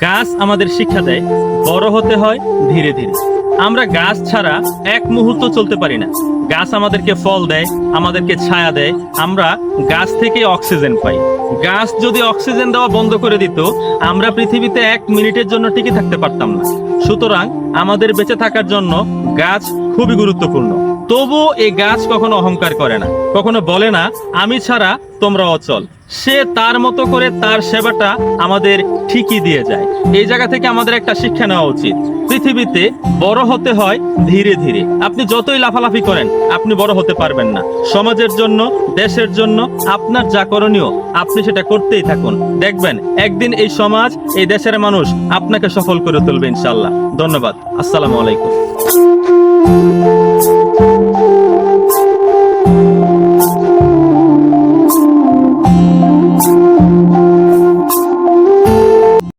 গাছ আমাদের শিক্ষা দেয়, বড় হতে হয় ধীরে ধীরে। আমরা গাছ ছাড়া এক মুহূর্ত চলতে পারি না। গাছ আমাদেরকে ফল দেয়, আমাদেরকে ছায়া দেয়, আমরা গাছ থেকে অক্সিজেন পাই। গাছ যদি অক্সিজেন দেওয়া বন্ধ করে দিত, আমরা পৃথিবীতে এক মিনিটের জন্য টিকে থাকতে পারতাম না। সুতরাং আমাদের বেঁচে থাকার জন্য গাছ খুবই গুরুত্বপূর্ণ। তবু এই গাছ কখনো অহংকার করে না, কখনো বলে না, আমি ছাড়া তোমরা অচল সে তার মতো করে তার সেবাটা আমাদের ঠিকই দিয়ে যায়। এই জায়গা থেকে আমাদের একটা শিক্ষা নেওয়া উচিত। পৃথিবীতে বড় হতে হয় ধীরে ধীরে। আপনি যতই লাফালাফি করেন, আপনি বড় হতে পারবেন না। সমাজের জন্য, দেশের জন্য, আপনার যা করণীয়, আপনি সেটা করতেই থাকুন। দেখবেন, একদিন এই সমাজ, এই দেশের মানুষ আপনাকে সফল করে তুলবে ইনশাল্লাহ ধন্যবাদ। আসসালামু আলাইকুম।